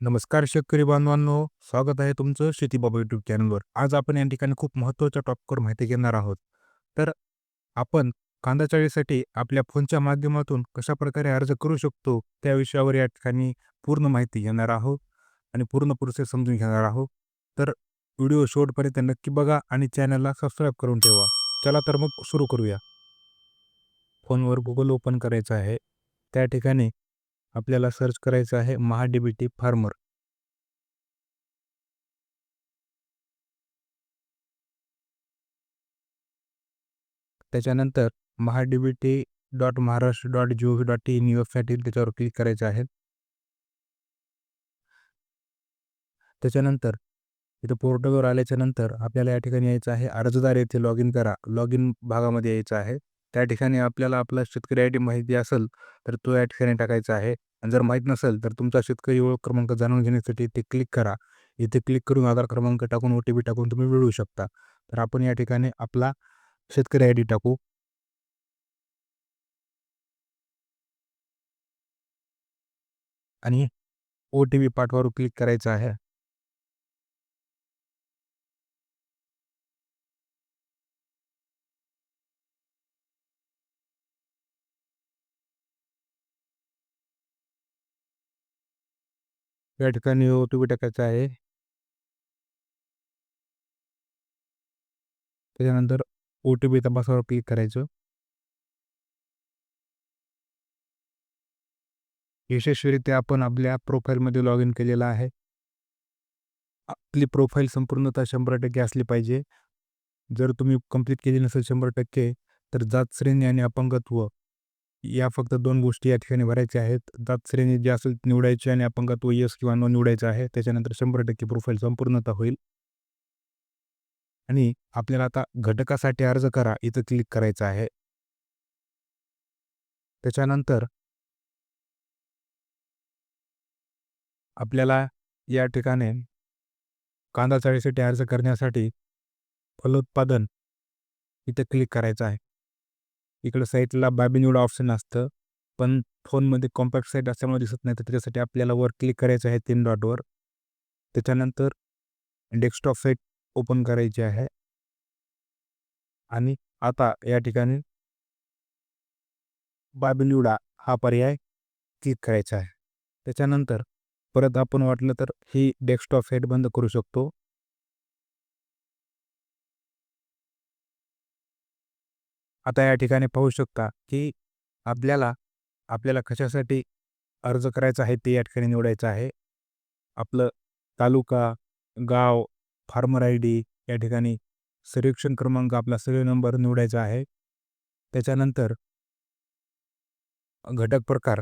नमस्कार शेतकरी बांधवांनो स्वागत आहे तुमचं शेतीबाबा युट्यूब चॅनलवर आज आपण या ठिकाणी खूप महत्त्वाच्या टॉपिकवर माहिती घेणार आहोत. तर आपण कांदा चाळीसाठी आपल्या फोनच्या माध्यमातून कशा प्रकारे अर्ज करू शकतो त्या विषयावर या ठिकाणी पूर्ण माहिती घेणार आहोत आणि पूर्ण प्रोसेस समजून घेणार आहोत. तर व्हिडिओ शेवटपर्यंत नक्की बघा आणि चॅनलला सबस्क्राईब करून ठेवा. चला तर मग सुरू करूया. फोनवर गुगल ओपन करायचं आहे. त्या ठिकाणी आपल्याला सर्च करायचं आहे महाडीबीटी टी फार्मर. त्याच्यानंतर MahaDBT T dot Maharashtra dot G O V dot in website येईल त्याच्यावर क्लिक करायचं आहे. त्याच्यानंतर इथं पोर्टलवर आल्याच्यानंतर आपल्याला या ठिकाणी यायचं आहे अर्जदार येथे लॉग इन करा. लॉग इन भागामध्ये यायचं आहे. त्या ठिकाणी आपल्याला आपला शेतकरी आय डी माहिती असेल तर तो या ठिकाणी टाकायचा आहे. आणि जर माहीत नसेल तर तुमचा शेतकरी ओळख क्रमांक जाणून घेण्यासाठी इथे क्लिक करा. इथे क्लिक करून आधार क्रमांक टाकून ओ टी पी टाकून तुम्ही मिळवू शकता. तर आपण या ठिकाणी आपला शेतकरी आय डी टाकू. आणि ओ टी पी पाठवावर क्लिक करायचं आहे. या ठिकाणी ओ टी पी टाकायचा आहे. त्याच्यानंतर ओ टी पी तपासावर क्लिक करायचं. यशस्वीरित्या आपण आपल्या प्रोफाईलमध्ये लॉग इन केलेला आहे. आपली प्रोफाईल संपूर्णतः शंभर टक्के असली पाहिजे. जर तुम्ही कंप्लीट केली नसेल शंभर टक्के तर जात श्रेणी आणि अपंगत्व या फक्त दोन गोष्टी या ठिकाणी भरायच्या आहेत. दात श्रेणी जे असेल निवडायची आणि अपंगत्व यस किंवा नो निवडायचं आहे त्याच्यानंतर शंभर टक्के प्रोफाईल संपूर्णता होईल. आणि आपल्याला आता घटकासाठी अर्ज करा इथं क्लिक करायचं आहे. त्याच्यानंतर आपल्याला या ठिकाणी कांदा चाळीसाठी अर्ज करण्यासाठी फलोत्पादन इथं क्लिक करायचं आहे. इकडं साईटला बाबी ऑप्शन असतं. पण फोनमध्ये कॉम्पॅक्ट साईट असल्यामुळे दिसत नाही. तर त्याच्यासाठी आपल्याला वर क्लिक करायचं आहे तीन डॉटवर त्याच्यानंतर डेस्कटॉप साईट ओपन करायची आहे. आणि आता या ठिकाणी बाबी निवडा हा पर्याय क्लिक करायचा आहे. त्याच्यानंतर परत आपण वाटलं तर ही डेस्कटॉप साईट बंद करू शकतो. आता या ठिकाणी पाहू शकता की आपल्याला आपल्याला कशासाठी अर्ज करायचा आहे ते या ठिकाणी निवडायचं आहे. आपलं तालुका गाव फार्मर आय डी या ठिकाणी सर्वेक्षण क्रमांक आपला सर्वे नंबर निवडायचा आहे. त्याच्यानंतर घटक प्रकार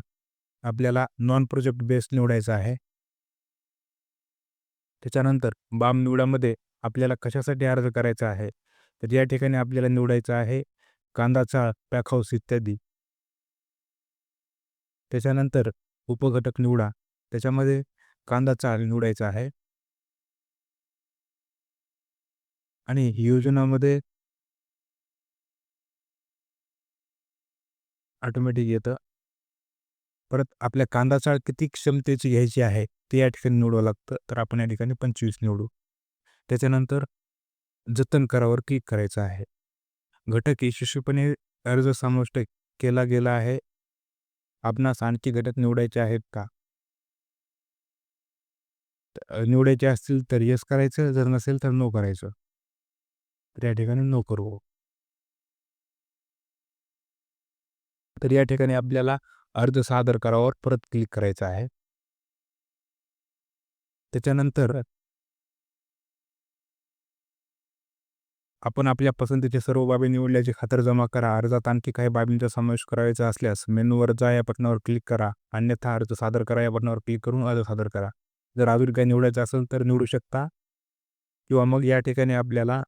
आपल्याला नॉन प्रोजेक्ट बेस्ड निवडायचा आहे. त्याच्यानंतर बाम निवडामध्ये आपल्याला कशासाठी अर्ज करायचा आहे? तर या ठिकाणी आपल्याला निवडायचं आहे कांदा चाळ पॅक हाऊस इत्यादी. त्याच्यानंतर उपघटक निवडा. त्याच्यामध्ये कांदा चाळ निवडायचा आहे. आणि योजनामध्ये ऑटोमॅटिक येतं. परत आपल्या कांदा चाळ किती क्षमतेची घ्यायची आहे ते या ठिकाणी निवडावं लागतं. तर आपण या ठिकाणी पंचवीस निवडू. त्याच्यानंतर जतन करावर क्लिक करायचं आहे. घटक यशस्वीपणे अर्ज समाविष्ट केला गेला आहे. आपणास आणखी घटक निवडायचे आहेत का? निवडायचे असतील तर यस करायचं जर नसेल तर नो करायचं. तर या ठिकाणी नो करू. तर या ठिकाणी आपल्याला अर्ज सादर करावर परत क्लिक करायचा आहे. त्याच्यानंतर आपण आपल्या पसंतीचे सर्व बाबी निवडल्याची खातरजमा करा. अर्जात आणखी काही बाबींचा समावेश करायचा असल्यास मेनूवर जा या बटनावर क्लिक करा. अन्यथा अर्ज सादर करा या बटनावर क्लिक करून अर्ज सादर करा. जर अजून काही निवडायचं असेल तर निवडू शकता. किंवा मग या ठिकाणी आपल्याला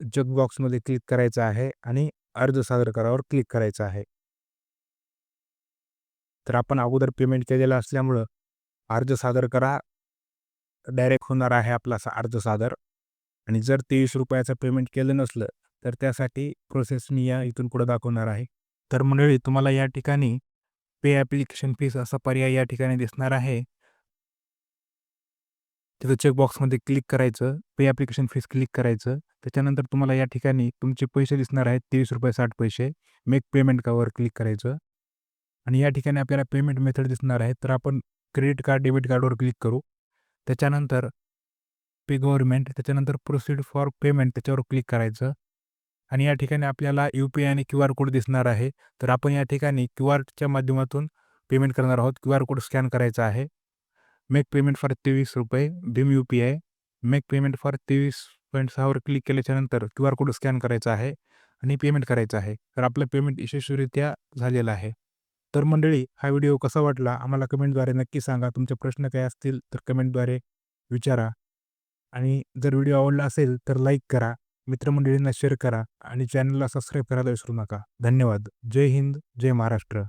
चेकबॉक्समध्ये क्लिक करायचं आहे आणि अर्ज सादर करावर क्लिक करायचं आहे. तर आपण अगोदर पेमेंट केलेलं असल्यामुळं अर्ज सादर करा. डायरेक्ट होणार आहे आपला अर्ज सादर आणि जर तेवीस रुपयाचं पेमेंट केलं नसलं तर त्यासाठी प्रोसेस मी या इथून पुढे दाखवणार आहे. तर मंडळी तुम्हाला या ठिकाणी पे ॲप्लिकेशन फीस असा पर्याय या ठिकाणी दिसणार आहे. तिथं चेकबॉक्समध्ये क्लिक करायचं पे ॲप्लिकेशन फीस क्लिक करायचं. त्याच्यानंतर तुम्हाला या ठिकाणी तुमचे पैसे दिसणार आहेत तेवीस रुपये साठ पैसे. मेक पेमेंट कावर क्लिक करायचं. आणि या ठिकाणी आपल्याला पेमेंट मेथड दिसणार आहे तर आपण क्रेडिट कार्ड डेबिट कार्डवर क्लिक करू. त्याच्यानंतर पे गव्हर्मेंट त्याच्यानंतर प्रोसीड फॉर पेमेंट त्याच्यावर क्लिक करायचं. आणि या ठिकाणी आपल्याला यू पी आय आणि क्यू आर कोड दिसणार आहे. तर आपण या ठिकाणी क्यू आरच्या माध्यमातून पेमेंट करणार आहोत. क्यू आर कोड स्कॅन करायचा आहे. मेक पेमेंट फॉर तेवीस रुपये Bhim U P I. Make payment for तेवीस पॉईंट सहावर क्लिक केल्याच्यानंतर क्यू आर कोड स्कॅन करायचा आहे आणि पेमेंट करायचं आहे. तर आपलं पेमेंट यशस्वीरित्या झालेलं आहे. तर मंडळी हा व्हिडिओ कसा वाटला? आम्हाला कमेंटद्वारे नक्की सांगा. तुमचे प्रश्न काय असतील तर कमेंटद्वारे विचारा. आणि जर व्हिडिओ आवडला असेल तर लाईक करा. मित्रमंडळींना शेअर करा. आणि चॅनलला सबस्क्राईब करायला विसरू नका. धन्यवाद. जय हिंद जय महाराष्ट्र.